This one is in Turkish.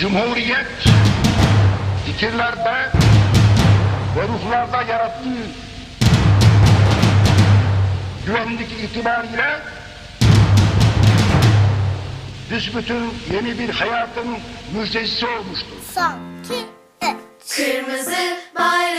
Cumhuriyet fikirlerde ve ruhlarda yarattığı güvenlik itibariyle büsbütün yeni bir hayatın müjdecisi olmuştur. Son, iki, üç. Kırmızı bayrağım